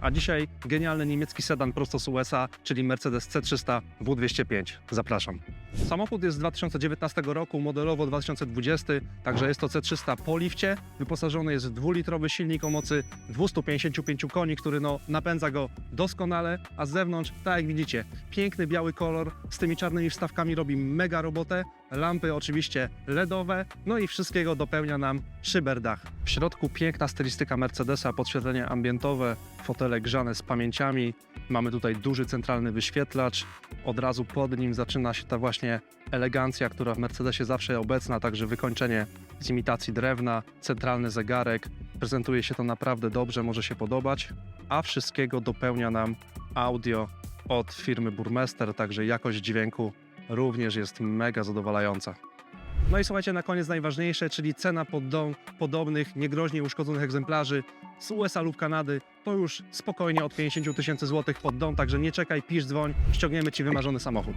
A dzisiaj genialny niemiecki sedan prosto z USA, czyli Mercedes C300 W205. Zapraszam. Samochód jest z 2019 roku, modelowo 2020, także jest to C300 po lifcie. Wyposażony jest w dwulitrowy silnik o mocy 255 koni, który no, napędza go doskonale, a z zewnątrz, tak jak widzicie, piękny biały kolor z tymi czarnymi wstawkami robi mega robotę. Lampy oczywiście LEDowe, no i wszystkiego dopełnia nam szyberdach. W środku piękna stylistyka Mercedesa, podświetlenie ambientowe, fotele grzane z pamięciami. Mamy tutaj duży centralny wyświetlacz. Od razu pod nim zaczyna się ta właśnie elegancja, która w Mercedesie zawsze obecna, także wykończenie z imitacji drewna, centralny zegarek. Prezentuje się to naprawdę dobrze, może się podobać, a wszystkiego dopełnia nam audio od firmy Burmester, także jakość dźwięku również jest mega zadowalająca. No i słuchajcie, na koniec najważniejsze, czyli cena pod dom podobnych, niegroźnie uszkodzonych egzemplarzy z USA lub Kanady, to już spokojnie od 50 tysięcy złotych pod dom, także nie czekaj, pisz, dzwoń, ściągniemy Ci wymarzony samochód.